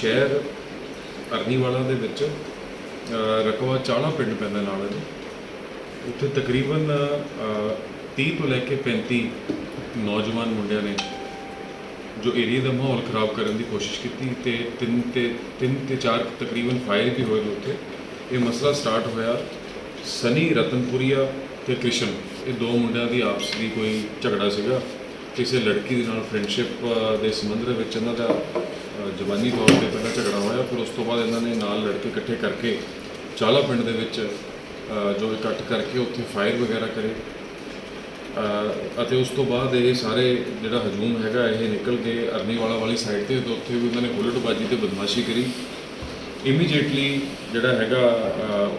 ਸ਼ਹਿਰ ਅਰਨੀਵਾਲਾ ਦੇ ਵਿੱਚ ਰਕਵਾ ਚਾਲਾ ਪਿੰਡ ਪੈਂਦਾ ਨਾਲ ਇਹਦੇ ਉੱਥੇ ਤਕਰੀਬਨ ਅ, 30 ਤੋਂ ਲੈ ਕੇ 35 ਨੌਜਵਾਨ ਮੁੰਡਿਆਂ ਨੇ ਜੋ ਏਰੀਆ ਦਾ ਮਾਹੌਲ ਖਰਾਬ ਕਰਨ ਦੀ ਕੋਸ਼ਿਸ਼ ਕੀਤੀ ਤੇ ਤਿੰਨ ਤੇ ਤਿੰਨ ਤੇ ਚਾਰ ਤਕਰੀਬਨ ਫਾਇਰ ਵੀ ਹੋਏ ਉੱਥੇ। ਇਹ ਮਸਲਾ ਸਟਾਰਟ ਹੋਇਆ ਸਨੀ ਰਤਨਪੁਰੀਆ ਤੇ ਕ੍ਰਿਸ਼ਨ। ਇਹ ਦੋ ਮੁੰਡਿਆਂ ਦੀ ਆਪਸ ਦੀ ਕੋਈ ਝਗੜਾ ਸੀਗਾ। ਕਿਸੇ ਲੜਕੀ ਦੇ ਨਾਲ ਫਰੈਂਡਸ਼ਿਪ ਦੇ ਸੰਬੰਧ ਦੇ ਵਿੱਚ ਇਹਨਾਂ ਦਾ ਜਵਾਨੀ ਤੌਰ ਤੇ ਪਹਿਲਾਂ ਝਗੜਾ ਹੋਇਆ, ਫਿਰ ਉਸ ਤੋਂ ਬਾਅਦ ਇਹਨਾਂ ਨੇ ਨਾਲ ਲੜਕੇ ਇਕੱਠੇ ਕਰਕੇ ਚਾਲਾ ਪਿੰਡ ਦੇ ਵਿੱਚ ਜੋ ਇਕੱਠ ਕਰਕੇ ਉੱਥੇ ਫਾਇਰ ਵਗੈਰਾ ਕਰੇ। ਅਤੇ ਉਸ ਤੋਂ ਬਾਅਦ ਇਹ ਸਾਰੇ ਜਿਹੜਾ ਹਜੂਮ ਹੈਗਾ, ਇਹ ਨਿਕਲ ਕੇ ਅਰਨੀਵਾਲਾ ਵਾਲੀ ਸਾਈਡ ਤੇ ਤੇ ਉੱਥੇ ਵੀ ਉਹਨਾਂ ਨੇ ਬੁਲਟਬਾਜ਼ੀ ਤੇ ਬਦਮਾਸ਼ੀ ਕਰੀ। ਇਮੀਡੀਏਟਲੀ ਜਿਹੜਾ ਹੈਗਾ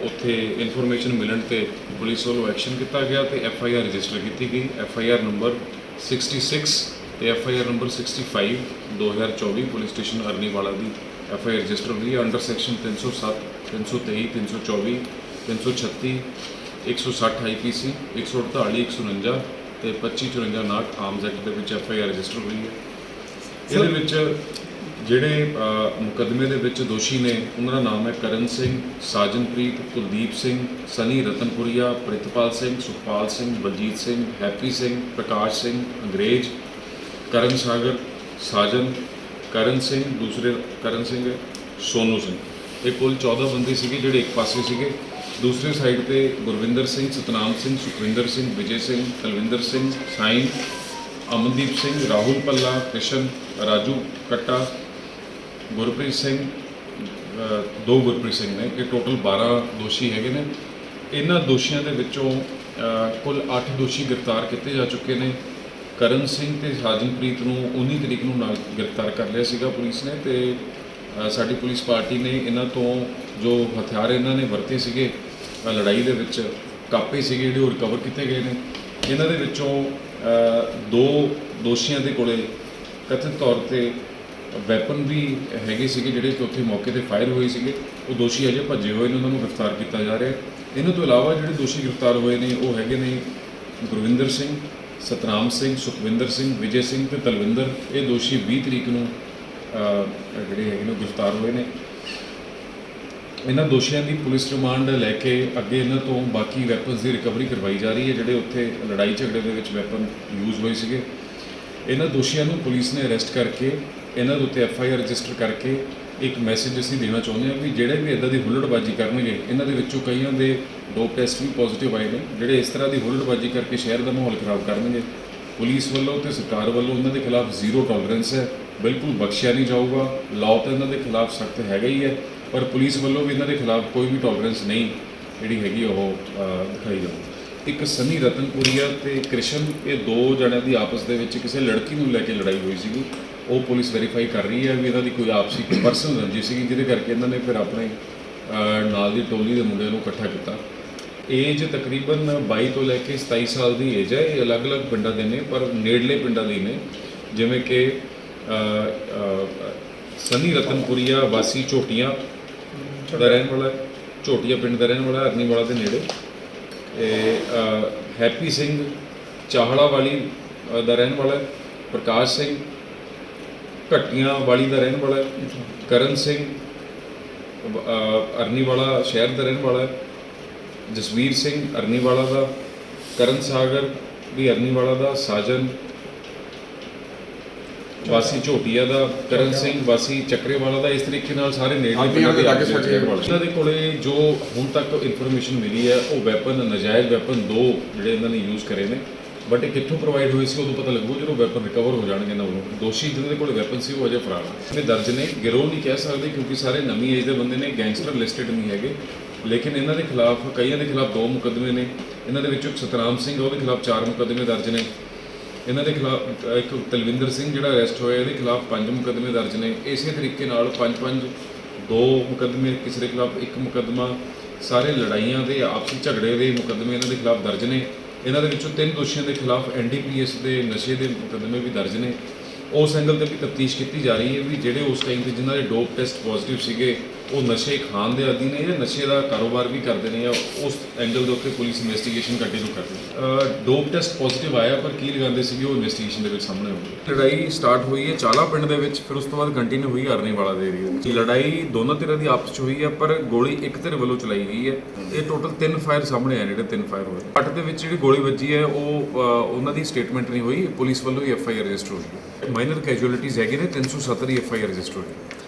ਉੱਥੇ ਇਨਫੋਰਮੇਸ਼ਨ ਮਿਲਣ ਤੇ ਪੁਲਿਸ ਵੱਲੋਂ ਐਕਸ਼ਨ ਕੀਤਾ ਗਿਆ ਤੇ ਐਫ ਆਈ ਆਰ ਰਜਿਸਟਰ ਕੀਤੀ ਗਈ। ਐਫ ਆਈ ਆਰ ਨੰਬਰ 66 ਤੇ F I R number 65 2024 police station Arniwala the F I R register ਹੋਈ ਹੈ। ਅੰਡਰ ਸੈਕਸ਼ਨ 307 323 324 336 160 ਆਈਪੀਸੀ 148 149 ਤੇ 2554 ਨਾਟ ਆਰਮਸ ਐਕਟ ਦੇ ਵਿੱਚ ਐਫ ਆਈ ਆਰ ਰਜਿਸਟਰ ਹੋਈ ਹੈ। ਇਹਦੇ ਵਿੱਚ ਜਿਹੜੇ ਮੁਕੱਦਮੇ ਦੇ ਵਿੱਚ ਦੋਸ਼ੀ ਨੇ ਉਹਨਾਂ ਦਾ ਨਾਮ ਹੈ ਕਰਨ ਸਿੰਘ ਸਾਜਨਪ੍ਰੀਤ ਕੁਲਦੀਪ ਸਿੰਘ ਸਨੀ ਰਤਨਪੁਰੀਆ ਪ੍ਰਿਤਪਾਲ ਸਿੰਘ ਸੁਖਪਾਲ ਸਿੰਘ ਬਲਜੀਤ ਸਿੰਘ ਹੈਪੀ ਸਿੰਘ ਪ੍ਰਕਾਸ਼ ਸਿੰਘ ਅੰਗਰੇਜ਼ ਕਰਨ ਸਾਗਰ, ਸਾਜਨ, ਕਰਨ ਸਿੰਘ, ਦੂਸਰੇ ਕਰਨ ਸਿੰਘ ਸੋਨੂ ਸਿੰਘ। ਇਹ ਕੁੱਲ 14 ਬੰਦੇ ਸੀਗੇ ਜਿਹੜੇ ਇੱਕ ਪਾਸੇ ਸੀਗੇ। ਦੂਸਰੇ ਸਾਈਡ ਤੇ ਗੁਰਵਿੰਦਰ ਸਿੰਘ, ਸਤਨਾਮ ਸਿੰਘ, ਸੁਖਵਿੰਦਰ ਸਿੰਘ, ਵਿਜੇ ਸਿੰਘ, ਤਲਵਿੰਦਰ ਸਿੰਘ ਸਾਈਨ ਅਮਨਦੀਪ ਸਿੰਘ, ਰਾਹੁਲ ਪੱਲਾ ਕ੍ਰਿਸ਼ਨ, ਰਾਜੂ ਕੱਟਾ, ਗੁਰਪ੍ਰੀਤ ਸਿੰਘ ਦੋ ਗੁਰਪ੍ਰੀਤ ਸਿੰਘ ਨੇ। ਇਹ ਟੋਟਲ 12 ਦੋਸ਼ੀ ਹੈਗੇ ਨੇ। ਇਹਨਾਂ ਦੋਸ਼ੀਆਂ ਦੇ ਵਿੱਚੋਂ ਕੁੱਲ 8 ਦੋਸ਼ੀ ਗ੍ਰਿਫਤਾਰ ਕੀਤੇ ਜਾ ਚੁੱਕੇ ਨੇ। ਕਰਨ ਸਿੰਘ ਤੇ ਸਾਜਨਪ੍ਰੀਤ ਨੂੰ 19 ਤਰੀਕ ਨੂੰ ਨਾਲ ਗ੍ਰਿਫਤਾਰ ਕਰ ਲਿਆ ਸੀਗਾ ਪੁਲਿਸ ਨੇ ਤੇ ਸਾਡੀ ਪੁਲਿਸ ਪਾਰਟੀ ਨੇ ਇਹਨਾਂ ਤੋਂ ਜੋ ਹਥਿਆਰ ਇਹਨਾਂ ਨੇ ਵਰਤੇ ਸੀਗੇ ਲੜਾਈ ਦੇ ਵਿੱਚ ਕਾਪੇ ਸੀਗੇ ਜਿਹੜੇ ਉਹ ਰਿਕਵਰ ਕੀਤੇ ਗਏ ਨੇ। ਇਹਨਾਂ ਦੇ ਵਿੱਚੋਂ ਦੋ ਦੋਸ਼ੀਆਂ ਦੇ ਕੋਲੇ ਕਥਿਤ ਤੌਰ ਤੇ ਵੈਪਨ ਵੀ ਹੈਗੇ ਸੀਗੇ ਜਿਹੜੇ ਕਿ ਉੱਥੇ ਮੌਕੇ ਤੇ ਫਾਇਰ ਹੋਏ ਸੀਗੇ। ਉਹ ਦੋਸ਼ੀ ਅਜੇ ਭੱਜੇ ਹੋਏ ਨੇ, ਉਹਨਾਂ ਨੂੰ ਗ੍ਰਿਫਤਾਰ ਕੀਤਾ ਜਾ ਰਿਹਾ। ਇਹਨਾਂ ਤੋਂ ਇਲਾਵਾ ਜਿਹੜੇ ਦੋਸ਼ੀ ਗ੍ਰਿਫਤਾਰ ਹੋਏ ਨੇ, ਉਹ ਹੈਗੇ ਨੇ ਗੁਰਵਿੰਦਰ ਸਿੰਘ ਸਤਨਾਮ ਸਿੰਘ, ਸੁਖਵਿੰਦਰ ਸਿੰਘ, ਵਿਜੇ ਸਿੰਘ ਤੇ ਤਲਵਿੰਦਰ। ਇਹ ਦੋਸ਼ੀ 20 ਤਰੀਕ ਨੂੰ ਜਿਹੜੇ ਹੈਗੇ ਨੇ ਉਹ ਗ੍ਰਿਫਤਾਰ ਹੋਏ ਨੇ। ਇਹਨਾਂ ਦੋਸ਼ੀਆਂ ਦੀ ਪੁਲਿਸ ਰਿਮਾਂਡ ਲੈ ਕੇ ਅੱਗੇ ਇਹਨਾਂ ਤੋਂ ਬਾਕੀ ਵੈਪਨਸ ਦੀ ਰਿਕਵਰੀ ਕਰਵਾਈ ਜਾ ਰਹੀ ਹੈ, ਜਿਹੜੇ ਉੱਥੇ ਲੜਾਈ ਝਗੜੇ ਦੇ ਵਿੱਚ ਵੈਪਨ ਯੂਜ਼ ਹੋਏ ਸੀਗੇ। ਇਹਨਾਂ ਦੋਸ਼ੀਆਂ ਨੂੰ ਪੁਲਿਸ ਨੇ ਅਰੈਸਟ ਕਰਕੇ, ਇਹਨਾਂ ਦੇ ਉੱਤੇ ਐਫ ਆਈ ਆਰ ਰਜਿਸਟਰ ਕਰਕੇ ਇੱਕ ਮੈਸੇਜ ਅਸੀਂ ਦੇਣਾ ਚਾਹੁੰਦੇ ਹਾਂ ਵੀ ਜਿਹੜੇ ਵੀ ਇਦਾਂ ਦੀ ਹੁੱਲੜਬਾਜ਼ੀ ਕਰਨਗੇ, ਇਹਨਾਂ ਦੇ ਵਿੱਚੋਂ ਕਈਆਂ ਦੇ ਡੋਪ ਟੈਸਟ ਵੀ ਪੋਜ਼ਿਟਿਵ ਆਏ ਨੇ, ਜਿਹੜੇ ਇਸ ਤਰ੍ਹਾਂ ਦੀ ਹੁੱਲੜਬਾਜ਼ੀ ਕਰਕੇ ਸ਼ਹਿਰ ਦਾ ਮਾਹੌਲ ਖਰਾਬ ਕਰਨਗੇ। ਪੁਲਿਸ ਵੱਲੋਂ ਤੇ ਸਰਕਾਰ ਵੱਲੋਂ ਉਹਨਾਂ ਦੇ ਖਿਲਾਫ ਜ਼ੀਰੋ ਟੋਲਰੈਂਸ ਹੈ, ਬਿਲਕੁਲ ਬਖਸ਼ਿਆ ਨਹੀਂ ਜਾਊਗਾ। ਲਾਅ ਤਾਂ ਇਹਨਾਂ ਦੇ ਖਿਲਾਫ ਸਖਤ ਹੈਗਾ ਹੀ ਹੈ, ਪਰ ਪੁਲਿਸ ਵੱਲੋਂ ਵੀ ਇਹਨਾਂ ਦੇ ਖਿਲਾਫ ਕੋਈ ਵੀ ਟੋਲਰੈਂਸ ਨਹੀਂ ਜਿਹੜੀ ਹੈਗੀ ਉਹ ਦਿਖਾਈ ਜਾਊਗੀ। ਇੱਕ ਸਨੀ ਰਤਨਪੁਰੀਆ ਤੇ ਕ੍ਰਿਸ਼ਨ, ਇਹ ਦੋ ਜਣਿਆਂ ਦੀ ਆਪਸ ਦੇ ਵਿੱਚ ਕਿਸੇ ਲੜਕੀ ਨੂੰ ਲੈ ਕੇ ਲੜਾਈ ਹੋਈ ਸੀਗੀ। ਉਹ ਪੁਲਿਸ ਵੈਰੀਫਾਈ ਕਰ ਰਹੀ ਹੈ ਵੀ ਇਹਨਾਂ ਦੀ ਕੋਈ ਆਪਸੀ ਪਰਸਨਲ ਰੰਜਿਸ਼ ਸੀਗੀ, ਜਿਹਦੇ ਕਰਕੇ ਇਹਨਾਂ ਨੇ ਫਿਰ ਆਪਣੇ ਨਾਲ ਦੀ ਟੋਲੀ ਦੇ ਮੁੰਡਿਆਂ ਨੂੰ ਇਕੱਠਾ ਕੀਤਾ ਏਜ ਤਕਰੀਬਨ 22 ਤੋਂ ਲੈ ਕੇ 27 ਸਾਲ ਦੀ ਏਜ ਹੈ, ਇਹ ਅਲੱਗ-ਅਲੱਗ ਪਿੰਡਾਂ ਦੇ ਨੇ, ਪਰ ਨੇੜਲੇ ਪਿੰਡਾਂ ਦੇ ਨੇ ਜਿਵੇਂ ਕਿ ਸਨੀ ਰਤਨਪੁਰੀਆ, ਵਾਸੀ ਝੋਟੀਆਂ ਦਾ ਰਹਿਣ ਵਾਲਾ ਹੈ। ਝੋਟੀਆ ਪਿੰਡ ਦਾ ਰਹਿਣ ਵਾਲਾ ਅਰਨੀਵਾਲਾ ਦੇ ਨੇੜੇ ਇਹ ਹੈਪੀ ਸਿੰਘ ਚਾਹਲਾ ਵਾਲੀ ਦਾ ਰਹਿਣ ਵਾਲਾ ਪ੍ਰਕਾਸ਼ ਸਿੰਘ ਘੱਟੀਆਂ ਵਾਲੀ ਦਾ ਰਹਿਣ ਵਾਲਾ ਹੈ। ਕਰਨ ਸਿੰਘ ਅ, ਅਰਨੀਵਾਲਾ ਸ਼ਹਿਰ ਦਾ ਰਹਿਣ ਵਾਲਾ ਹੈ ਜਸਵੀਰ ਸਿੰਘ ਅਰਨੀਵਾਲਾ ਦਾ ਕਰਨ ਸਾਗਰ ਵੀ ਅਰਨੀਵਾਲਾ ਦਾ ਸਾਜਨ ਵਾਸੀ ਝੋਟੀਆ ਦਾ ਕਰਨ ਸਿੰਘ ਵਾਸੀ ਚੱਕਰੇਵਾਲਾ ਦਾ ਇਸ ਤਰੀਕੇ ਨਾਲ ਸਾਰੇ ਪਿੰਡਾਂ ਦੇ ਲਾਗੇ ਵਾਲੇ। ਇਹਨਾਂ ਦੇ ਕੋਲੇ ਜੋ ਹੁਣ ਤੱਕ ਇਨਫੋਰਮੇਸ਼ਨ ਮਿਲੀ ਹੈ ਉਹ ਵੈਪਨ ਨਜਾਇਜ਼ ਵੈਪਨ ਦੋ ਜਿਹੜੇ ਇਹਨਾਂ ਨੇ ਯੂਜ਼ ਕਰੇ ਨੇ ਬਟ ਇਹ ਕਿੱਥੋਂ ਪ੍ਰੋਵਾਈਡ ਹੋਏ ਸੀ, ਉਦੋਂ ਪਤਾ ਲੱਗੂ, ਜਦੋਂ ਵੈਪਨ ਰਿਕਵਰ ਹੋ ਜਾਣਗੇ ਇਹਨਾਂ ਵੱਲੋਂ ਦੋਸ਼ੀ ਜਿਹਨਾਂ ਦੇ ਕੋਲ ਵੈਪਨ ਸੀ, ਉਹ ਅਜੇ ਫਰਾਰ ਹੈ ਇਹ ਦਰਜ ਨੇ, ਗਿਰੋਹ ਨਹੀਂ ਕਹਿ ਸਕਦੇ, ਕਿਉਂਕਿ ਸਾਰੇ ਨਵੀਂ ਏਜ ਦੇ ਬੰਦੇ ਨੇ ਗੈਂਗਸਟਰ ਲਿਸਟਡ ਨਹੀਂ ਹੈਗੇ। ਲੇਕਿਨ ਇਹਨਾਂ ਦੇ ਖਿਲਾਫ, ਕਈਆਂ ਦੇ ਖਿਲਾਫ ਦੋ ਮੁਕੱਦਮੇ ਨੇ। ਇਹਨਾਂ ਦੇ ਵਿੱਚੋਂ ਇੱਕ ਸਤਨਾਮ ਸਿੰਘ ਉਹਦੇ ਖਿਲਾਫ ਚਾਰ ਮੁਕੱਦਮੇ ਦਰਜ ਨੇ। ਇਹਨਾਂ ਦੇ ਖਿਲਾਫ ਇੱਕ ਤਲਵਿੰਦਰ ਸਿੰਘ ਜਿਹੜਾ ਅਰੈਸਟ ਹੋਇਆ, ਇਹਦੇ ਖਿਲਾਫ ਪੰਜ ਮੁਕੱਦਮੇ ਦਰਜ ਨੇ। ਇਸੇ ਤਰੀਕੇ ਨਾਲ ਪੰਜ ਪੰਜ, ਦੋ ਮੁਕੱਦਮੇ, ਕਿਸੇ ਦੇ ਖਿਲਾਫ ਇੱਕ ਮੁਕੱਦਮਾ। ਸਾਰੇ ਲੜਾਈਆਂ ਦੇ, ਆਪਸੀ ਝਗੜੇ ਦੇ ਮੁਕੱਦਮੇ ਇਹਨਾਂ ਦੇ ਖਿਲਾਫ ਦਰਜ ਨੇ। ਇਹਨਾਂ ਦੇ ਵਿੱਚੋਂ ਤਿੰਨ ਦੋਸ਼ੀਆਂ ਦੇ ਖਿਲਾਫ ਐਨਡੀਪੀਐਸ ਦੇ ਨਸ਼ੇ ਦੇ ਮੁਕੱਦਮੇ ਵੀ ਦਰਜ ਨੇ। ਉਸ ਐਂਗਲ ਤੇ ਵੀ ਤਫਤੀਸ਼ ਕੀਤੀ ਜਾ ਰਹੀ ਹੈ ਵੀ ਜਿਹੜੇ ਉਸ ਟਾਈਮ ਤੇ ਜਿਨ੍ਹਾਂ ਦੇ ਡੋਪ ਟੈਸਟ ਪੋਜ਼ਿਟਿਵ ਸੀਗੇ ਉਹ ਨਸ਼ੇ ਖਾਣ ਦੇ ਆਦੀ ਨੇ ਜਾਂ ਨਸ਼ੇ ਦਾ ਕਾਰੋਬਾਰ ਵੀ ਕਰਦੇ ਨੇ ਜਾਂ ਉਸ ਐਂਗਲ ਦੇ ਉੱਤੇ ਪੁਲਿਸ ਇਨਵੈਸਟੀਗੇਸ਼ਨ ਕੰਟੀਨਿਊ ਕਰਦੀ ਹੈ ਡੋਪ ਟੈਸਟ ਪੋਜ਼ਿਟਿਵ ਆਇਆ ਪਰ ਕੀ ਲਗਾਉਂਦੇ ਸੀਗੇ ਉਹ ਇਨਵੈਸਟੀਗੇਸ਼ਨ ਦੇ ਵਿੱਚ ਸਾਹਮਣੇ ਆਉਂਦੀ? ਲੜਾਈ ਸਟਾਰਟ ਹੋਈ ਹੈ ਚਾਲਾ ਪਿੰਡ ਦੇ ਵਿੱਚ ਫਿਰ ਉਸ ਤੋਂ ਬਾਅਦ ਕੰਟੀਨਿਊ ਹੋਈ ਅਰਨੀ ਵਾਲਾ ਦੇ ਏਰੀਆ ਵਿੱਚ। ਲੜਾਈ ਦੋਨੋਂ ਧਿਰਾਂ ਦੀ ਆਪਸ ਚ ਹੋਈ ਹੈ ਪਰ ਗੋਲੀ ਇੱਕ ਧਿਰ ਵੱਲੋਂ ਚਲਾਈ ਗਈ ਹੈ। ਇਹ ਟੋਟਲ ਤਿੰਨ ਫਾਇਰ ਸਾਹਮਣੇ ਆਏ ਜਿਹੜੇ ਤਿੰਨ ਫਾਇਰ ਹੋਏ। ਪੱਟ ਦੇ ਵਿੱਚ ਜਿਹੜੀ ਗੋਲੀ ਵੱਜੀ ਹੈ ਉਹ ਉਹਨਾਂ ਦੀ ਸਟੇਟਮੈਂਟ ਨਹੀਂ ਹੋਈ ਪੁਲਿਸ ਵੱਲੋਂ ਹੀ ਐਫ ਆਈ ਆਰ ਰਜਿਸਟਰ ਹੋਈ ਮਾਈਨਰ ਕੈਜੁਅਲਿਟੀਜ਼ ਹੈਗੇ ਨੇ 370 ਐਫ ਆਈ ਆਰ ਰਜਿਸਟਰ ਹੋਈ